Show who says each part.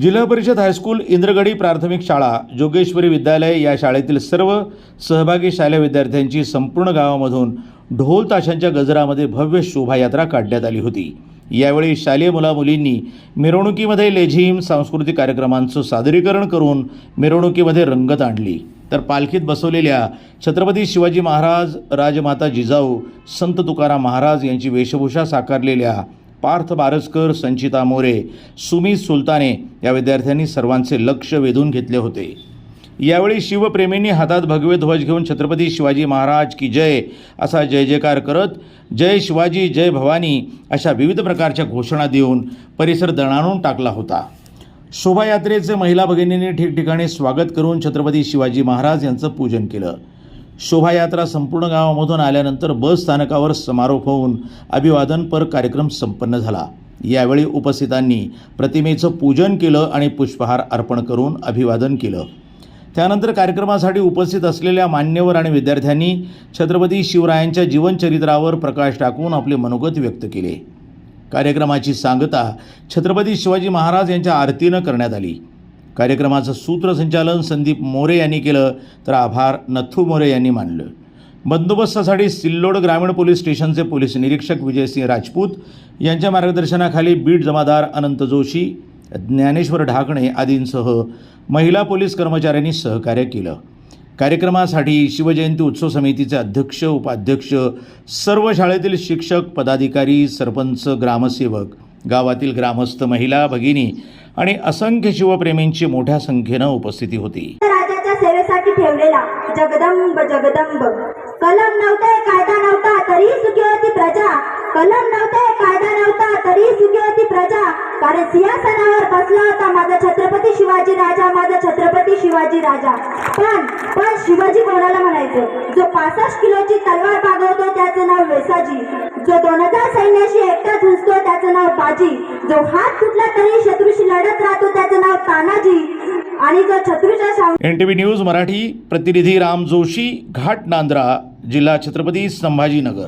Speaker 1: जिल्हा परिषद हायस्कूल इंद्रगडी प्राथमिक शाळा जोगेश्वरी विद्यालय या शाळेतील सर्व सहभागी शालेय विद्यार्थ्यांची संपूर्ण गावामधून ढोल ताशांच्या गजरामध्ये भव्य शोभायात्रा काढण्यात आली होती. यावेळी शालेय मुलामुलींनी मिरवणुकीमध्ये लेझिम सांस्कृतिक कार्यक्रमांचं सादरीकरण करून मिरवणुकीमध्ये रंगत आणली. तर पालखीत बसवलेल्या छत्रपती शिवाजी महाराज राजमाता जिजाऊ संत तुकाराम महाराज यांची वेशभूषा साकारलेल्या पार्थ बारसकर संचिता मोरे सुमी सुलताने या विद्यार्थ्यांनी सर्वांचे लक्ष वेधून घेतले होते. यावेळी शिवप्रेमींनी हातात भगवे ध्वज घेऊन छत्रपती शिवाजी महाराज की जय असा जय जयकार करत जय शिवाजी जय भवानी अशा विविध प्रकारच्या घोषणा देऊन परिसर दणाणून टाकला होता. शोभायात्रेचे महिला भगिनींनी ठिकठिकाणी स्वागत करून छत्रपती शिवाजी महाराज यांचं पूजन केलं. शोभायात्रा संपूर्ण गावामधून आल्यानंतर बस स्थानकावर समारोप होऊन अभिवादनपर कार्यक्रम संपन्न झाला. यावेळी उपस्थितांनी प्रतिमेचं पूजन केलं आणि पुष्पहार अर्पण करून अभिवादन केलं. त्यानंतर कार्यक्रमासाठी उपस्थित असलेल्या मान्यवर आणि विद्यार्थ्यांनी छत्रपती शिवरायांच्या जीवनचरित्रावर प्रकाश टाकून आपले मनोगत व्यक्त केले. कार्यक्रमाची सांगता छत्रपती शिवाजी महाराज यांच्या आरतीनं करण्यात आली. कार्यक्रमाचं सूत्रसंचालन संदीप मोरे यांनी केलं तर आभार नथू मोरे यांनी मानलं. बंदोबस्तासाठी सिल्लोड ग्रामीण पोलीस स्टेशनचे पोलीस निरीक्षक विजयसिंह राजपूत यांच्या मार्गदर्शनाखाली बीड जमादार अनंत जोशी ज्ञानेश्वर ढाकणे आदींसह महिला पोलीस कर्मचाऱ्यांनी सहकार्य केलं. कार्यक्रमासाठी शिवजयंती उत्सव समितीचे अध्यक्ष उपाध्यक्ष सर्व शाळेतील शिक्षक पदाधिकारी सरपंच ग्रामसेवक गावातील ग्रामस्थ महिला भगिनी आणि असंख्य शिवप्रेमींची मोठ्या संख्येनं उपस्थिती होती.
Speaker 2: राजाच्या सेवेसाठी ठेवलेला जगदंब जगदंब. कलम नव्हते कायदा नव्हता तरी सुखी होती प्रजा. कलम नव्हते कायदा नव्हता तरी सुखी होती प्रजा. कारण सिंहासनावर बसला होता माझा छत्रपती शिवाजी राजा माझा छत्रपती शिवाजी राजा. पण पण शिवाजी कोणाला म्हणायचं? जो पासष्ट किलोची तलवार बागवतो त्याचं नाव वेसाजी. जो दोन हजार सैन्याशी एकटा झुंजतो त्याचं नाव बाजी. जो हात तुटला तरी शत्रू लढत राहतो त्याचं नाव तानाजी. आणि जो शत्रूच्या साव-
Speaker 1: एनटीव्ही न्यूज मराठी प्रतिनिधी राम जोशी घाट नांद्रा जिल्हा छत्रपती संभाजीनगर.